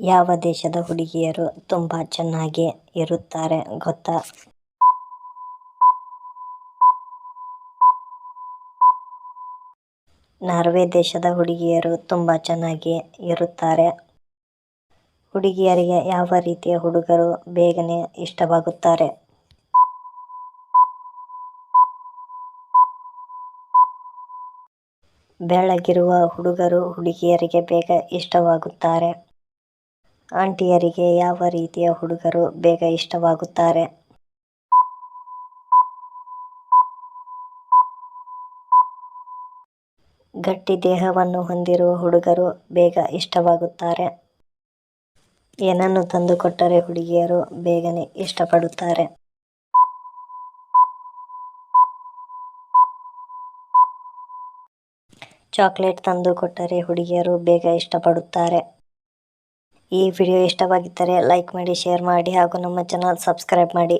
ಯಾವ ದೇಶದ ಹುಡುಗಿಯರು ತುಂಬಾ ಚೆನ್ನಾಗಿ ಇರುತ್ತಾರೆ ಗೊತ್ತಾ? ನಾರ್ವೆ ದೇಶದ ಹುಡುಗಿಯರು ತುಂಬಾ ಚೆನ್ನಾಗಿ ಇರುತ್ತಾರೆ. ಹುಡುಗಿಯರಿಗೆ ಯಾವ ರೀತಿಯ ಹುಡುಗರು ಬೇಗನೆ ಇಷ್ಟವಾಗುತ್ತಾರೆ? ಬೆಳಗಿರುವ ಹುಡುಗರು ಹುಡುಗಿಯರಿಗೆ ಬೇಗ ಇಷ್ಟವಾಗುತ್ತಾರೆ. ಆಂಟಿಯರಿಗೆ ಯಾವ ರೀತಿಯ ಹುಡುಗರು ಬೇಗ ಇಷ್ಟವಾಗುತ್ತಾರೆ? ಗಟ್ಟಿ ದೇಹವನ್ನು ಹೊಂದಿರುವ ಹುಡುಗರು ಬೇಗ ಇಷ್ಟವಾಗುತ್ತಾರೆ. ಏನನ್ನು ತಂದುಕೊಟ್ಟರೆ ಹುಡುಗಿಯರು ಬೇಗನೆ ಇಷ್ಟಪಡುತ್ತಾರೆ? ಚಾಕ್ಲೇಟ್ ತಂದುಕೊಟ್ಟರೆ ಹುಡುಗಿಯರು ಬೇಗ ಇಷ್ಟಪಡುತ್ತಾರೆ. ಈ ವಿಡಿಯೋ ಇಷ್ಟವಾಗಿದ್ದರೆ ಲೈಕ್ ಮಾಡಿ ಶೇರ್ ಮಾಡಿ ಹಾಗೂ ನಮ್ಮ ಚಾನಲ್ ಸಬ್ಸ್ಕ್ರೈಬ್ ಮಾಡಿ.